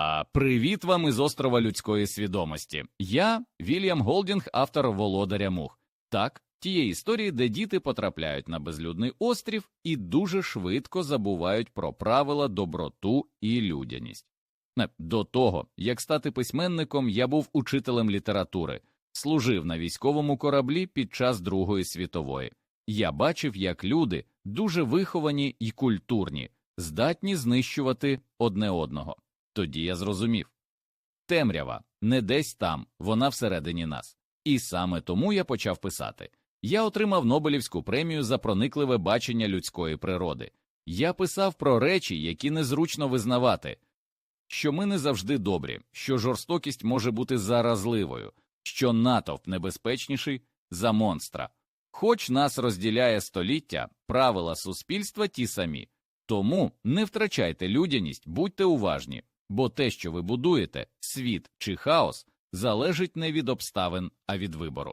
А привіт вам із острова людської свідомості. Я Вільям Голдінг, автор Володаря Мух. Так, тієї історії, де діти потрапляють на безлюдний острів і дуже швидко забувають про правила, доброту і людяність. До того, як стати письменником, я був учителем літератури, служив на військовому кораблі під час Другої світової. Я бачив, як люди, дуже виховані і культурні, здатні знищувати одне одного. Тоді я зрозумів. Темрява не десь там, вона всередині нас. І саме тому я почав писати. Я отримав Нобелівську премію за проникливе бачення людської природи. Я писав про речі, які незручно визнавати, що ми не завжди добрі, що жорстокість може бути заразливою, що натовп небезпечніший за монстра. Хоч нас розділяє століття, правила суспільства ті самі. Тому не втрачайте людяність, будьте уважні, бо те, що ви будуєте, світ чи хаос, залежить не від обставин, а від вибору.